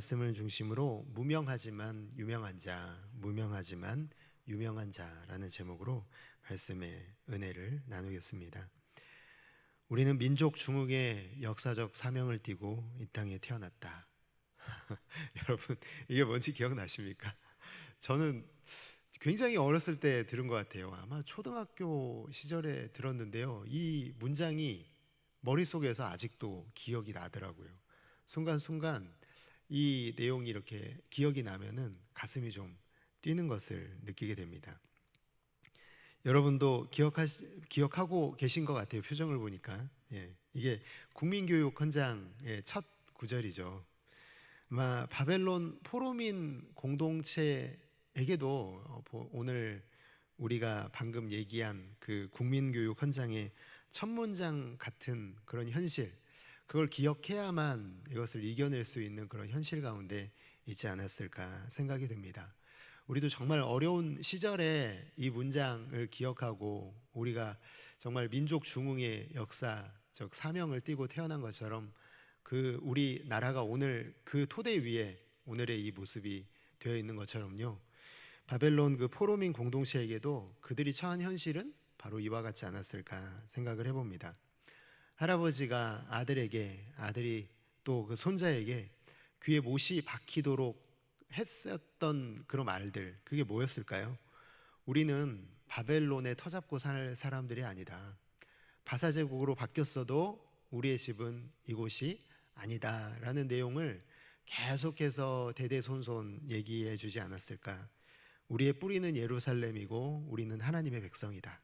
말씀을 중심으로 무명하지만 유명한 자, 무명하지만 유명한 자라는 제목으로 말씀의 은혜를 나누겠습니다. 우리는 민족 중흥의 역사적 사명을 띠고 이 땅에 태어났다. 여러분 이게 뭔지 기억나십니까? 저는 굉장히 어렸을 때 들은 것 같아요. 아마 초등학교 시절에 들었는데요. 이 문장이 머릿속에서 아직도 기억이 나더라고요. 순간순간 이 내용이 이렇게 기억이 나면은 가슴이 좀 뛰는 것을 느끼게 됩니다. 여러분도 기억하시, 기억하고 계신 것 같아요. 표정을 보니까. 예, 이게 국민교육 헌장의 첫 구절이죠. 아마 바벨론 포로민 공동체에게도 어, 오늘 우리가 방금 얘기한 그 국민교육 헌장의 첫 문장 같은 그런 현실, 그걸 기억해야만 이것을 이겨낼 수 있는 그런 현실 가운데 있지 않았을까 생각이 됩니다. 우리도 정말 어려운 시절에 이 문장을 기억하고 우리가 정말 민족 중흥의 역사적 사명을 띠고 태어난 것처럼 그 우리 나라가 오늘 그 토대 위에 오늘의 이 모습이 되어 있는 것처럼요. 바벨론 그 포로민 공동체에게도 그들이 처한 현실은 바로 이와 같지 않았을까 생각을 해봅니다. 할아버지가 아들에게 아들이 또 그 손자에게 귀에 못이 박히도록 했었던 그런 말들 그게 뭐였을까요? 우리는 바벨론에 터잡고 살 사람들이 아니다. 바사 제국으로 바뀌었어도 우리의 집은 이곳이 아니다라는 내용을 계속해서 대대손손 얘기해 주지 않았을까? 우리의 뿌리는 예루살렘이고 우리는 하나님의 백성이다.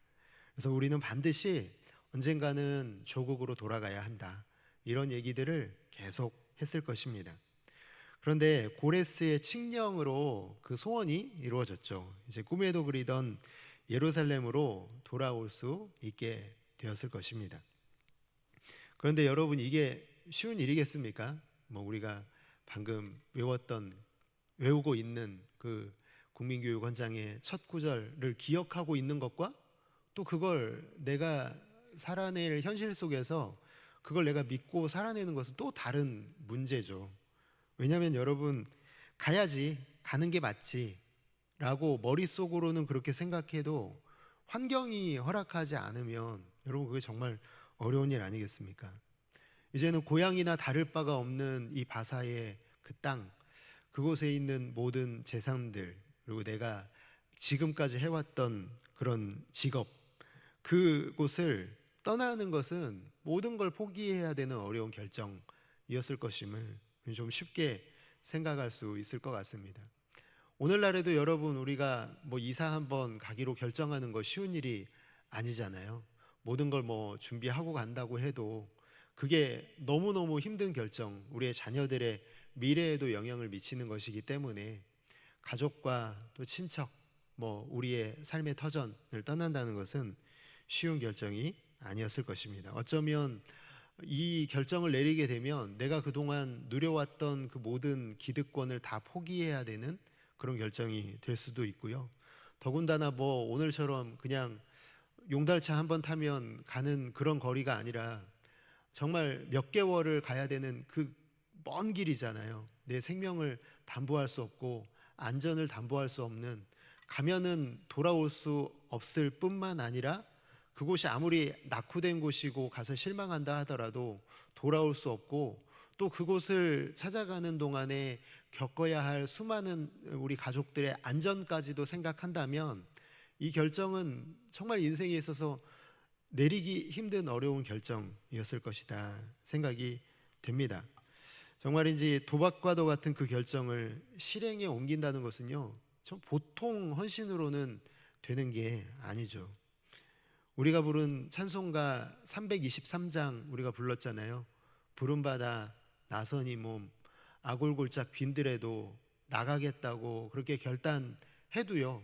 그래서 우리는 반드시 언젠가는 조국으로 돌아가야 한다. 이런 얘기들을 계속 했을 것입니다. 그런데 고레스의 칙령으로 그 소원이 이루어졌죠. 이제 꿈에도 그리던 예루살렘으로 돌아올 수 있게 되었을 것입니다. 그런데 여러분 이게 쉬운 일이겠습니까? 뭐 우리가 방금 외웠던 외우고 있는 그 국민교육원장의 첫 구절을 기억하고 있는 것과 또 그걸 내가 살아낼 현실 속에서 그걸 내가 믿고 살아내는 것은 또 다른 문제죠. 왜냐하면 여러분 가야지 가는 게 맞지 라고 머릿속으로는 그렇게 생각해도 환경이 허락하지 않으면 여러분 그게 정말 어려운 일 아니겠습니까? 이제는 고향이나 다를 바가 없는 이 바사의 그 땅, 그곳에 있는 모든 재산들, 그리고 내가 지금까지 해왔던 그런 직업, 그곳을 떠나는 것은 모든 걸 포기해야 되는 어려운 결정이었을 것임을 좀 쉽게 생각할 수 있을 것 같습니다. 오늘날에도 여러분 우리가 뭐 이사 한번 가기로 결정하는 거 쉬운 일이 아니잖아요. 모든 걸 뭐 준비하고 간다고 해도 그게 너무너무 힘든 결정, 우리의 자녀들의 미래에도 영향을 미치는 것이기 때문에 가족과 또 친척, 뭐 우리의 삶의 터전을 떠난다는 것은 쉬운 결정이 아니었을 것입니다. 어쩌면 이 결정을 내리게 되면 내가 그동안 누려왔던 그 모든 기득권을 다 포기해야 되는 그런 결정이 될 수도 있고요. 더군다나 뭐 오늘처럼 그냥 용달차 한 번 타면 가는 그런 거리가 아니라 정말 몇 개월을 가야 되는 그 먼 길이잖아요. 내 생명을 담보할 수 없고 안전을 담보할 수 없는 가면은 돌아올 수 없을 뿐만 아니라 그곳이 아무리 낙후된 곳이고 가서 실망한다 하더라도 돌아올 수 없고 또 그곳을 찾아가는 동안에 겪어야 할 수많은 우리 가족들의 안전까지도 생각한다면 이 결정은 정말 인생에 있어서 내리기 힘든 어려운 결정이었을 것이다 생각이 됩니다. 정말인지 도박과도 같은 그 결정을 실행에 옮긴다는 것은요, 보통 헌신으로는 되는 게 아니죠. 우리가 부른 찬송가 323장 우리가 불렀잖아요. 부름받아 나선이 몸 아골골짝 빈들에도 나가겠다고 그렇게 결단해도요.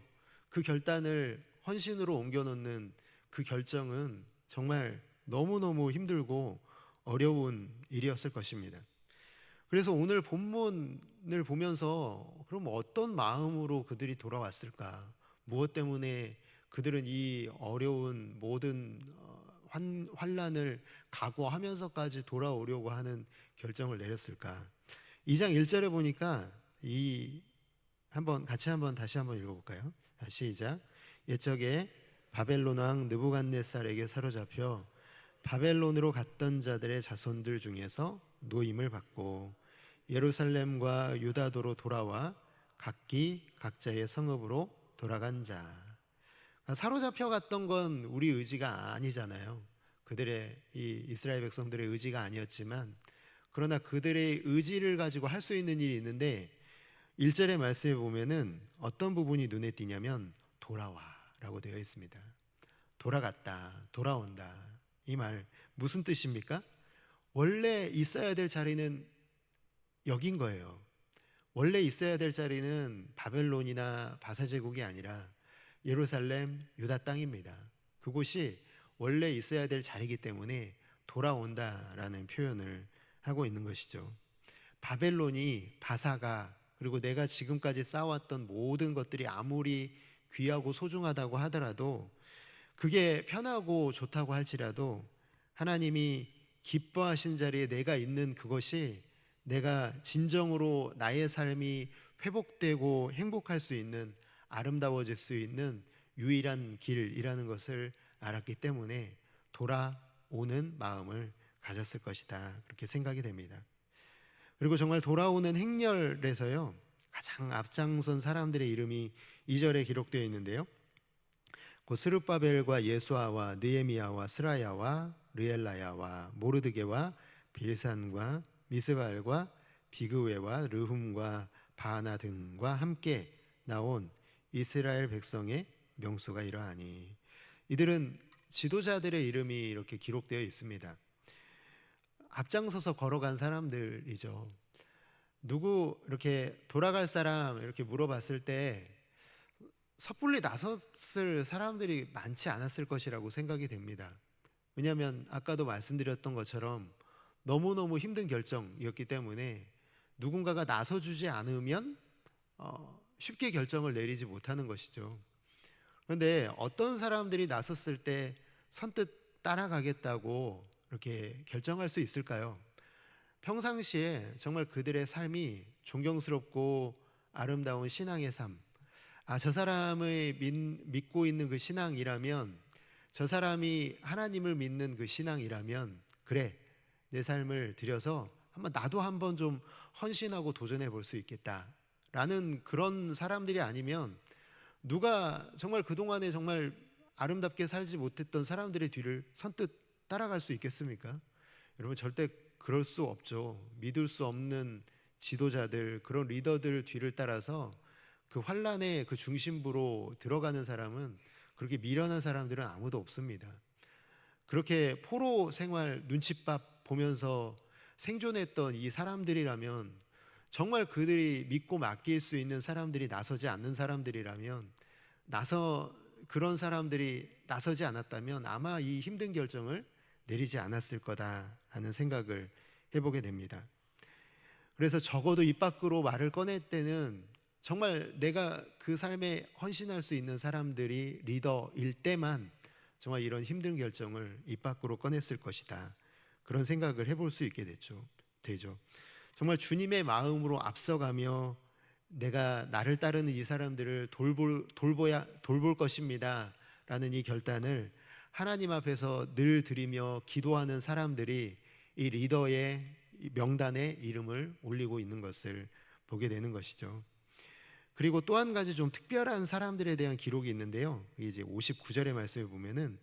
그 결단을 헌신으로 옮겨놓는 그 결정은 정말 너무너무 힘들고 어려운 일이었을 것입니다. 그래서 오늘 본문을 보면서 그럼 어떤 마음으로 그들이 돌아왔을까? 무엇 때문에 그들은 이 어려운 모든 어, 환, 환란을 각오하면서까지 돌아오려고 하는 결정을 내렸을까? 2장 1절에 보니까 이 한번 같이 한번 다시 한번 읽어볼까요? 자, 시작. 옛적에 바벨론 왕 느부갓네살에게 사로잡혀 바벨론으로 갔던 자들의 자손들 중에서 노임을 받고 예루살렘과 유다도로 돌아와 각기 각자의 성읍으로 돌아간 자. 사로잡혀 갔던 건 우리 의지가 아니잖아요. 그들의 이 이스라엘 백성들의 의지가 아니었지만 그러나 그들의 의지를 가지고 할 수 있는 일이 있는데 1절의 말씀에 보면은 어떤 부분이 눈에 띄냐면 돌아와라고 되어 있습니다. 돌아갔다, 돌아온다. 이 말 무슨 뜻입니까? 원래 있어야 될 자리는 여긴 거예요. 원래 있어야 될 자리는 바벨론이나 바사 제국이 아니라 예루살렘 유다 땅입니다. 그곳이 원래 있어야 될 자리이기 때문에 돌아온다라는 표현을 하고 있는 것이죠. 바벨론이 바사가 그리고 내가 지금까지 쌓아왔던 모든 것들이 아무리 귀하고 소중하다고 하더라도 그게 편하고 좋다고 할지라도 하나님이 기뻐하신 자리에 내가 있는 그것이 내가 진정으로 나의 삶이 회복되고 행복할 수 있는 아름다워질 수 있는 유일한 길이라는 것을 알았기 때문에 돌아오는 마음을 가졌을 것이다. 그렇게 생각이 됩니다. 그리고 정말 돌아오는 행렬에서요. 가장 앞장선 사람들의 이름이 2절에 기록되어 있는데요. 곧 스룹바벨과 예수아와 느에미야와 스라야와 르엘라야와 모르드게와 빌산과 미스발과 비그웨와 르훔과 바나 등과 함께 나온 이스라엘 백성의 명수가 이러하니 이들은 지도자들의 이름이 이렇게 기록되어 있습니다. 앞장서서 걸어간 사람들이죠. 누구 이렇게 돌아갈 사람 이렇게 물어봤을 때 섣불리 나섰을 사람들이 많지 않았을 것이라고 생각이 됩니다. 왜냐하면 아까도 말씀드렸던 것처럼 너무너무 힘든 결정이었기 때문에 누군가가 나서주지 않으면 어, 쉽게 결정을 내리지 못하는 것이죠. 그런데 어떤 사람들이 나섰을 때 선뜻 따라가겠다고 이렇게 결정할 수 있을까요? 평상시에 정말 그들의 삶이 존경스럽고 아름다운 신앙의 삶. 아, 저 사람의 믿, 고 있는 그 신앙이라면, 저 사람이 하나님을 믿는 그 신앙이라면, 그래, 내 삶을 들여서 한번 나도 한번 좀 헌신하고 도전해 볼 수 있겠다. 라는 그런 사람들이 아니면, 누가 정말 그동안에 정말 아름답게 살지 못했던 사람들의 뒤를 선뜻 따라갈 수 있겠습니까? 여러분 절대 그럴 수 없죠. 믿을 수 없는 지도자들, 그런 리더들 뒤를 따라서 그 환란의 그 중심부로 들어가는 사람은 그렇게 미련한 사람들은 아무도 없습니다. 그렇게 포로 생활 눈칫밥 보면서 생존했던 이 사람들이라면 정말 그들이 믿고 맡길 수 있는 사람들이 나서지 않는 사람들이라면 나서 그런 사람들이 나서지 않았다면 아마 이 힘든 결정을 내리지 않았을 거다라는 생각을 해보게 됩니다. 그래서 적어도 입 밖으로 말을 꺼낼 때는 정말 내가 그 삶에 헌신할 수 있는 사람들이 리더일 때만 정말 이런 힘든 결정을 입 밖으로 꺼냈을 것이다. 그런 생각을 해볼 수 있게 됐죠. 되죠. 정말 주님의 마음으로 앞서가며 내가 나를 따르는 이 사람들을 돌볼 돌보야 돌볼 것입니다. 라는 이 결단을 하나님 앞에서 늘 드리며 기도하는 사람들이 이 리더의 명단에 이름을 올리고 있는 것을 보게 되는 것이죠. 그리고 또 한 가지 좀 특별한 사람들에 대한 기록이 있는데요. 이제 59절의 말씀에 보면은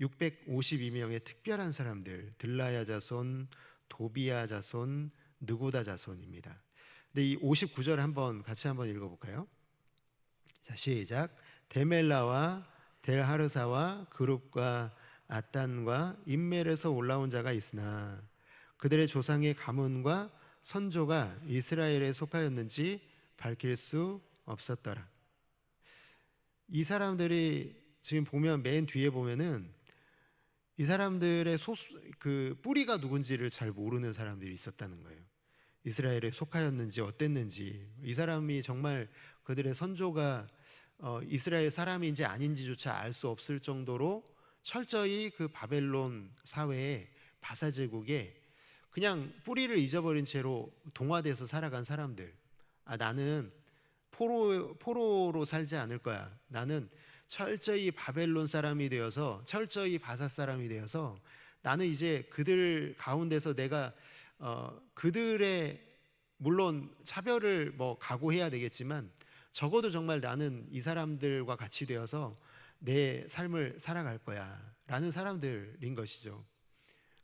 652명의 특별한 사람들, 들라야 자손, 도비야 자손, 느고다 자손입니다. 근데 이 59절 한번 같이 한번 읽어볼까요? 자 시작. 데멜라와 델하르사와 그룹과 아단과 인멜에서 올라온 자가 있으나 그들의 조상의 가문과 선조가 이스라엘에 속하였는지 밝힐 수 없었더라. 이 사람들이 지금 보면 맨 뒤에 보면은 이 사람들의 소수 그 뿌리가 누군지를 잘 모르는 사람들이 있었다는 거예요. 이스라엘에 속하였는지 어땠는지 이 사람이 정말 그들의 선조가 어, 이스라엘 사람인지 아닌지조차 알 수 없을 정도로 철저히 그 바벨론 사회에 바사 제국에 그냥 뿌리를 잊어버린 채로 동화돼서 살아간 사람들. 아 나는 포로 포로로 살지 않을 거야. 나는 철저히 바벨론 사람이 되어서 철저히 바사 사람이 되어서 나는 이제 그들 가운데서 내가 어, 그들의 물론 차별을 뭐 각오해야 되겠지만 적어도 정말 나는 이 사람들과 같이 되어서 내 삶을 살아갈 거야라는 사람들인 것이죠.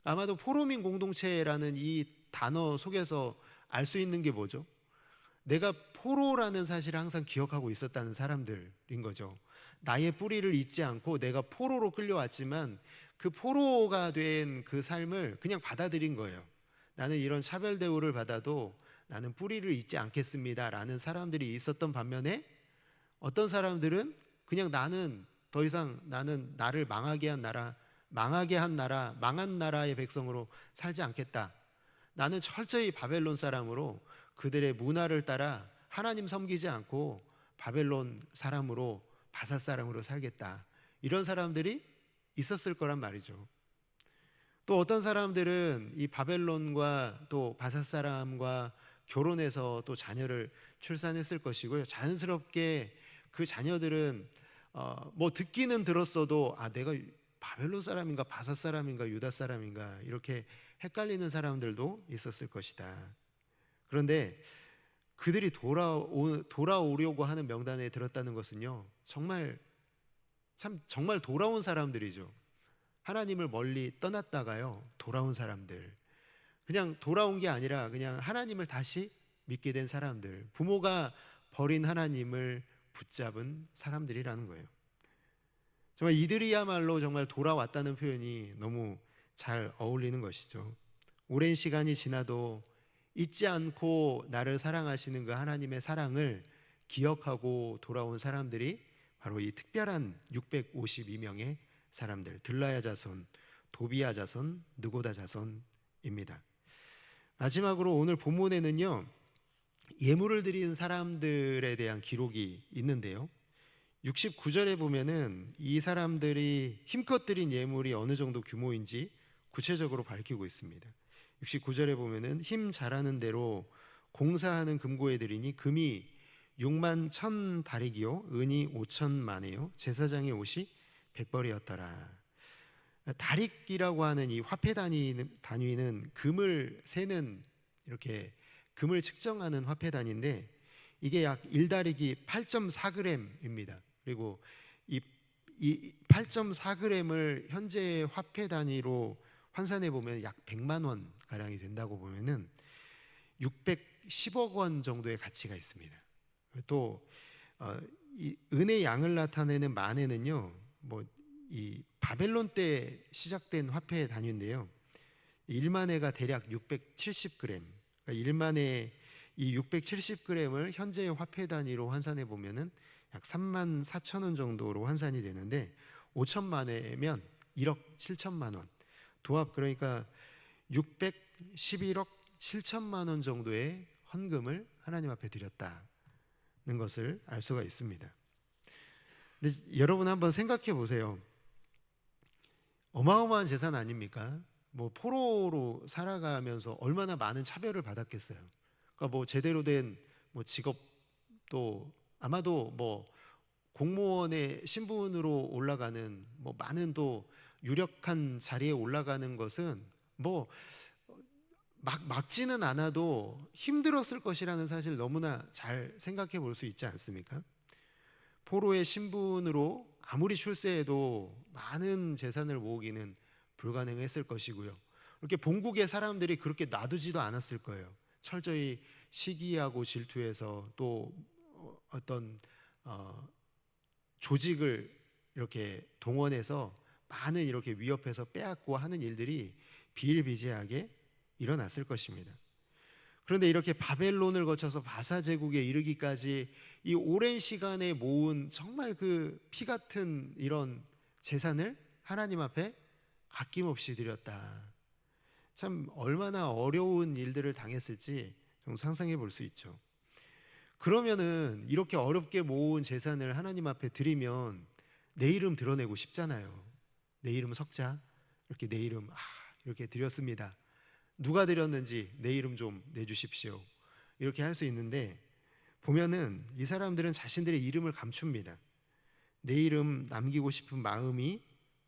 아마도 포로민 공동체라는 이 단어 속에서 알 수 있는 게 뭐죠? 내가 포로라는 사실을 항상 기억하고 있었다는 사람들인 거죠. 나의 뿌리를 잊지 않고 내가 포로로 끌려왔지만 그 포로가 된 그 삶을 그냥 받아들인 거예요. 나는 이런 차별 대우를 받아도 나는 뿌리를 잊지 않겠습니다 라는 사람들이 있었던 반면에 어떤 사람들은 그냥 나는 더 이상 나는 나를 망하게 한 나라, 망하게 한 나라, 망한 나라의 백성으로 살지 않겠다. 나는 철저히 바벨론 사람으로 그들의 문화를 따라 하나님 섬기지 않고 바벨론 사람으로 바사 사람으로 살겠다. 이런 사람들이 있었을 거란 말이죠. 또 어떤 사람들은 이 바벨론과 또 바사 사람과 결혼해서 또 자녀를 출산했을 것이고요. 자연스럽게 그 자녀들은 어, 뭐 듣기는 들었어도 아 내가 바벨론 사람인가 바사 사람인가 유다 사람인가 이렇게 헷갈리는 사람들도 있었을 것이다. 그런데 그들이 돌아오, 돌아오려고 하는 명단에 들었다는 것은요 정말 참 정말 돌아온 사람들이죠. 하나님을 멀리 떠났다가요 돌아온 사람들. 그냥 돌아온 게 아니라 그냥 하나님을 다시 믿게 된 사람들. 부모가 버린 하나님을 붙잡은 사람들이라는 거예요. 정말 이들이야말로 정말 돌아왔다는 표현이 너무 잘 어울리는 것이죠. 오랜 시간이 지나도 잊지 않고 나를 사랑하시는 그 하나님의 사랑을 기억하고 돌아온 사람들이 바로 이 특별한 652명의 사람들, 들라야 자손, 도비야 자손, 느고다 자손입니다. 마지막으로 오늘 본문에는요. 예물을 드린 사람들에 대한 기록이 있는데요. 69절에 보면은 이 사람들이 힘껏 드린 예물이 어느 정도 규모인지 구체적으로 밝히고 있습니다. 69절에 보면은 힘 잘하는 대로 공사하는 금고에 드리니 금이 6만 천 다리기요 은이 5천 만에요 제사장의 옷이 백벌이었더라. 다릭이라고 하는 이 화폐 단위는, 단위는 금을 세는 이렇게 금을 측정하는 화폐 단위인데 이게 약 1다릭이 8.4g입니다. 그리고 이, 이 8.4g을 현재 화폐 단위로 환산해 보면 약 100만 원 가량이 된다고 보면은 610억 원 정도의 가치가 있습니다. 또 어, 이 은의 양을 나타내는 만에는요, 뭐 이 바벨론 때 시작된 화폐 단위인데요, 1만회가 대략 670g. 그러니까 1만회 이 670g을 현재의 화폐 단위로 환산해 보면은 약 3만 4천 원 정도로 환산이 되는데 5천만 회면 1억 7천만 원. 도합 그러니까 611억 7천만 원 정도의 헌금을 하나님 앞에 드렸다는 것을 알 수가 있습니다. 근데 여러분 한번 생각해 보세요. 어마어마한 재산 아닙니까? 뭐 포로로 살아가면서 얼마나 많은 차별을 받았겠어요. 그러니까 뭐 제대로 된 뭐 직업도 아마도 뭐 공무원의 신분으로 올라가는 뭐 많은 또 유력한 자리에 올라가는 것은 뭐 막 막지는 않아도 힘들었을 것이라는 사실 너무나 잘 생각해 볼 수 있지 않습니까? 포로의 신분으로 아무리 출세해도 많은 재산을 모으기는 불가능했을 것이고요. 이렇게 본국의 사람들이 그렇게 놔두지도 않았을 거예요. 철저히 시기하고 질투해서 또 어떤 어, 조직을 이렇게 동원해서 많은 이렇게 위협해서 빼앗고 하는 일들이 비일비재하게 일어났을 것입니다. 그런데 이렇게 바벨론을 거쳐서 바사 제국에 이르기까지 이 오랜 시간에 모은 정말 그 피 같은 이런 재산을 하나님 앞에 아낌없이 드렸다. 참 얼마나 어려운 일들을 당했을지 좀 상상해 볼 수 있죠. 그러면은 이렇게 어렵게 모은 재산을 하나님 앞에 드리면 내 이름 드러내고 싶잖아요. 내 이름 석자 이렇게 내 이름 아, 이렇게 드렸습니다. 누가 드렸는지 내 이름 좀 내주십시오. 이렇게 할 수 있는데 보면은 이 사람들은 자신들의 이름을 감춥니다. 내 이름 남기고 싶은 마음이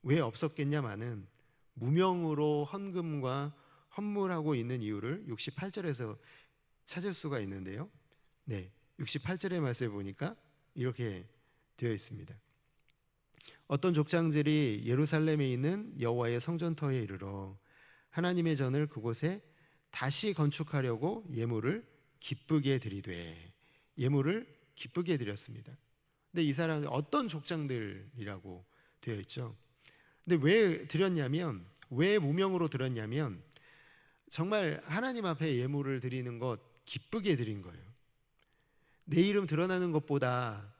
왜 없었겠냐마는 무명으로 헌금과 헌물하고 있는 이유를 68절에서 찾을 수가 있는데요. 네. 68절의 말씀에 보니까 이렇게 되어 있습니다. 어떤 족장들이 예루살렘에 있는 여호와의 성전터에 이르러 하나님의 전을 그곳에 다시 건축하려고 예물을 기쁘게 드리되 예물을 기쁘게 드렸습니다. 근데 이 사람은 어떤 족장들이라고 되어 있죠. 근데 왜 드렸냐면 왜 무명으로 드렸냐면 정말 하나님 앞에 예물을 드리는 것 기쁘게 드린 거예요. 내 이름 드러나는 것보다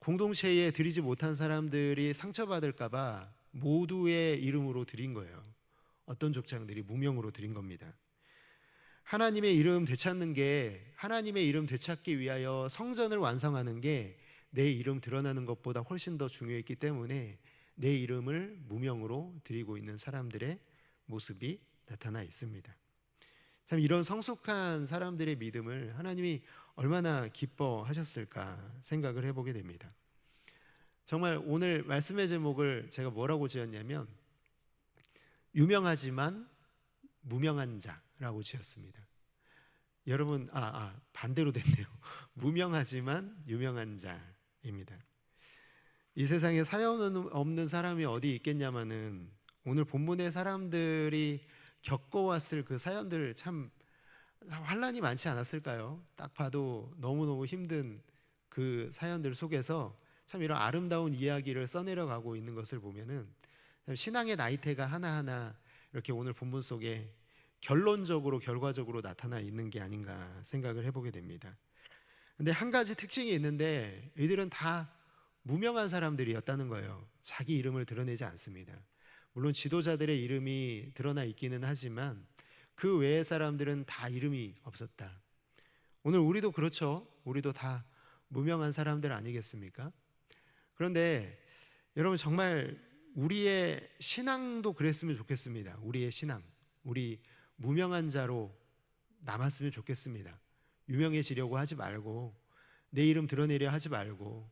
공동체에 드리지 못한 사람들이 상처받을까봐 모두의 이름으로 드린 거예요. 어떤 족장들이 무명으로 드린 겁니다. 하나님의 이름 되찾는 게 하나님의 이름 되찾기 위하여 성전을 완성하는 게 내 이름 드러나는 것보다 훨씬 더 중요했기 때문에 내 이름을 무명으로 드리고 있는 사람들의 모습이 나타나 있습니다. 참 이런 성숙한 사람들의 믿음을 하나님이 얼마나 기뻐하셨을까 생각을 해보게 됩니다. 정말 오늘 말씀의 제목을 제가 뭐라고 지었냐면 유명하지만 무명한 자라고 지었습니다. 여러분 아, 아 반대로 됐네요. 무명하지만 유명한 자입니다. 이 세상에 사연 없는 사람이 어디 있겠냐마는 오늘 본문의 사람들이 겪어왔을 그 사연들 참 환란이 많지 않았을까요? 딱 봐도 너무너무 힘든 그 사연들 속에서 참 이런 아름다운 이야기를 써내려 가고 있는 것을 보면은 신앙의 나이테가 하나하나 이렇게 오늘 본문 속에 결론적으로 결과적으로 나타나 있는 게 아닌가 생각을 해보게 됩니다. 근데 한 가지 특징이 있는데 이들은 다 무명한 사람들이었다는 거예요. 자기 이름을 드러내지 않습니다. 물론 지도자들의 이름이 드러나 있기는 하지만 그 외의 사람들은 다 이름이 없었다. 오늘 우리도 그렇죠. 우리도 다 무명한 사람들 아니겠습니까? 그런데 여러분 정말 우리의 신앙도 그랬으면 좋겠습니다. 우리의 신앙. 우리 무명한 자로 남았으면 좋겠습니다. 유명해지려고 하지 말고 내 이름 드러내려 하지 말고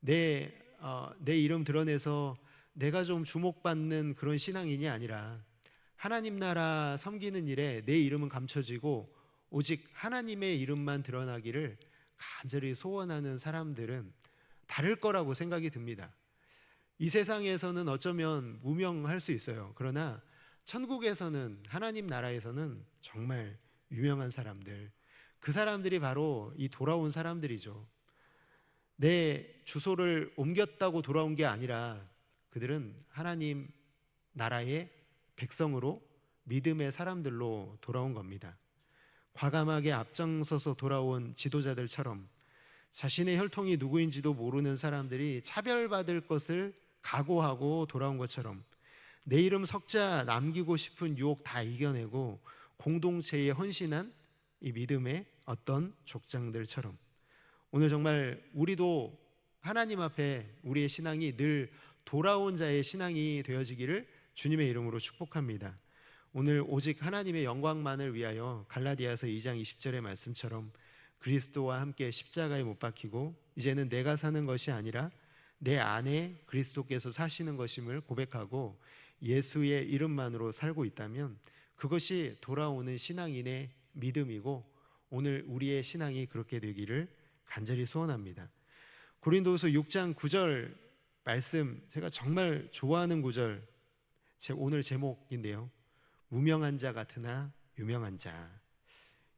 내, 어, 내 이름 드러내서 내가 좀 주목받는 그런 신앙인이 아니라 하나님 나라 섬기는 일에 내 이름은 감춰지고 오직 하나님의 이름만 드러나기를 간절히 소원하는 사람들은 다를 거라고 생각이 듭니다. 이 세상에서는 어쩌면 무명할 수 있어요. 그러나 천국에서는 하나님 나라에서는 정말 유명한 사람들, 그 사람들이 바로 이 돌아온 사람들이죠. 내 주소를 옮겼다고 돌아온 게 아니라 그들은 하나님 나라의 백성으로 믿음의 사람들로 돌아온 겁니다. 과감하게 앞장서서 돌아온 지도자들처럼 자신의 혈통이 누구인지도 모르는 사람들이 차별받을 것을 각오하고 돌아온 것처럼 내 이름 석자 남기고 싶은 유혹 다 이겨내고 공동체에 헌신한 이 믿음의 어떤 족장들처럼 오늘 정말 우리도 하나님 앞에 우리의 신앙이 늘 돌아온 자의 신앙이 되어지기를 주님의 이름으로 축복합니다. 오늘 오직 하나님의 영광만을 위하여 갈라디아서 2장 20절의 말씀처럼 그리스도와 함께 십자가에 못 박히고 이제는 내가 사는 것이 아니라 내 안에 그리스도께서 사시는 것임을 고백하고 예수의 이름만으로 살고 있다면 그것이 돌아오는 신앙인의 믿음이고 오늘 우리의 신앙이 그렇게 되기를 간절히 소원합니다. 고린도후서 6장 9절 말씀 제가 정말 좋아하는 구절 제 오늘 제목인데요. 무명한 자 같으나 유명한 자.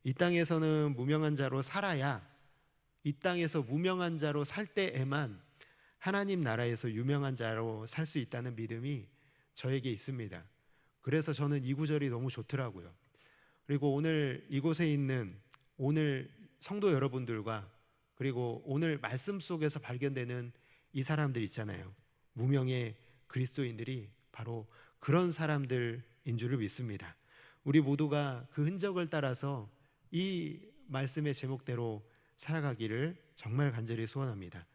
이 땅에서는 무명한 자로 살아야 이 땅에서 무명한 자로 살 때에만 하나님 나라에서 유명한 자로 살 수 있다는 믿음이 저에게 있습니다. 그래서 저는 이 구절이 너무 좋더라고요. 그리고 오늘 이곳에 있는 오늘 성도 여러분들과 그리고 오늘 말씀 속에서 발견되는 이 사람들 있잖아요. 무명의 그리스도인들이 바로 그런 사람들인 줄을 믿습니다. 우리 모두가 그 흔적을 따라서 이 말씀의 제목대로 살아가기를 정말 간절히 소원합니다.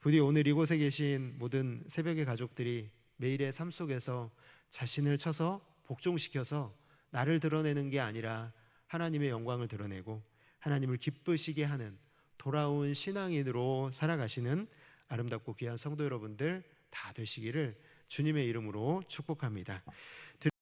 부디 오늘 이곳에 계신 모든 새벽의 가족들이 매일의 삶 속에서 자신을 쳐서 복종시켜서 나를 드러내는 게 아니라 하나님의 영광을 드러내고 하나님을 기쁘시게 하는 돌아온 신앙인으로 살아가시는 아름답고 귀한 성도 여러분들 다 되시기를 주님의 이름으로 축복합니다.